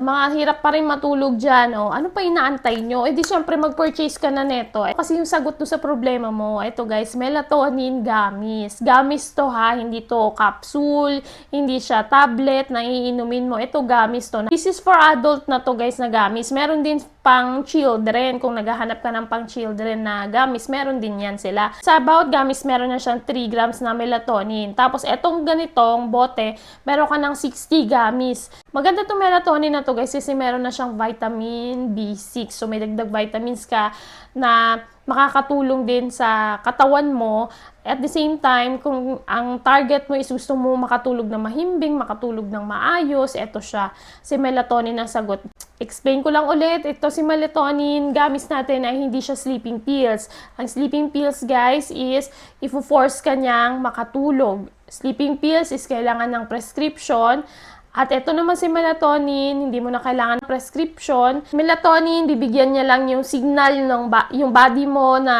Mga hirap pa rin matulog dyan, oh. Ano pa inaantay nyo? Eh di syempre mag-purchase ka na neto. Eh, kasi yung sagot to sa problema mo, ito guys, melatonin gamis. Gamis to ha, hindi to capsule, hindi siya tablet na iinumin mo. Ito gamis to. This is for adult na to guys na gamis. Meron din pang children. Kung naghahanap ka ng pang children na gamis, meron din yan sila. Sa about gamis, meron na siyang 3 grams na melatonin. Tapos etong ganitong bote, meron ka ng 60 gamis. Maganda tong melatonin na to guys kasi meron na siyang vitamin B6. So may dagdag vitamins ka na makakatulong din sa katawan mo. At the same time, kung ang target mo is gusto mo makatulog na mahimbing, makatulog ng maayos, eto siya. Si melatonin ang sagot. Explain ko lang ulit, ito si melatonin, gamis natin ay hindi siya sleeping pills. Ang sleeping pills guys is ifo-force ka niyang makatulog. Sleeping pills is kailangan ng prescription. At ito naman si melatonin, hindi mo na kailangan ng prescription. Melatonin, bibigyan niya lang yung signal ng ba- yung body mo na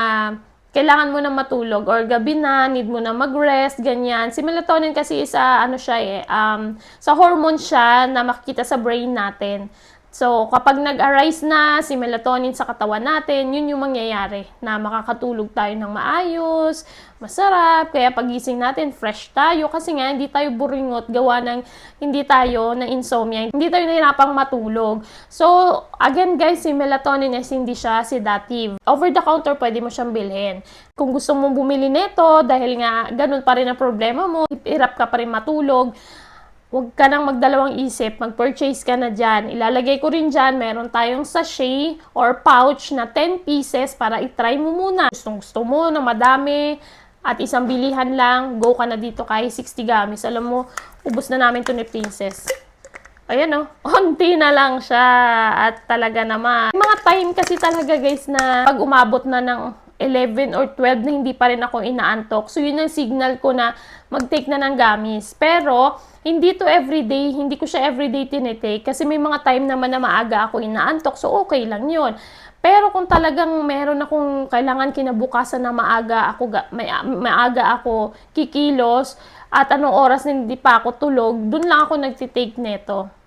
kailangan mo na matulog or gabi na, need mo na mag-rest, ganyan. Si melatonin kasi isa, ano siya eh, um, sa hormone siya na makikita sa brain natin. So, kapag nag-arise na si melatonin sa katawan natin, yun yung mangyayari na makakatulog tayo ng maayos, masarap, kaya pagising natin, fresh tayo kasi nga hindi tayo buringot gawa ng hindi tayo na insomnia, hindi tayo nahirapang matulog. So, again guys, si melatonin is hindi siya sedative. Over the counter, pwede mo siyang bilhin. Kung gusto mong bumili nito, dahil nga ganun pa rin ang problema mo, hirap ka pa rin matulog, Huwag ka nang magdalawang isip, mag-purchase ka na dyan. Ilalagay ko rin dyan, meron tayong sachet or pouch na 10 pieces para itry mo muna. Gustong gusto mo na madami at isang bilihan lang, go ka na dito kay 60 gamis. Alam mo, ubos na namin to ni Princess. Ayan oh, onti na lang siya at talaga naman. Mga time kasi talaga guys na pag umabot na ng 11 or 12 na hindi pa rin ako inaantok. So, yun ang signal ko na mag-take na ng gamis. Pero, hindi to everyday, hindi ko siya everyday tinitake kasi may mga time naman na maaga ako inaantok. So, okay lang yun. Pero kung talagang meron akong kailangan kinabukasan na maaga ako, may, maaga ako kikilos at anong oras na hindi pa ako tulog, dun lang ako nagtitake neto.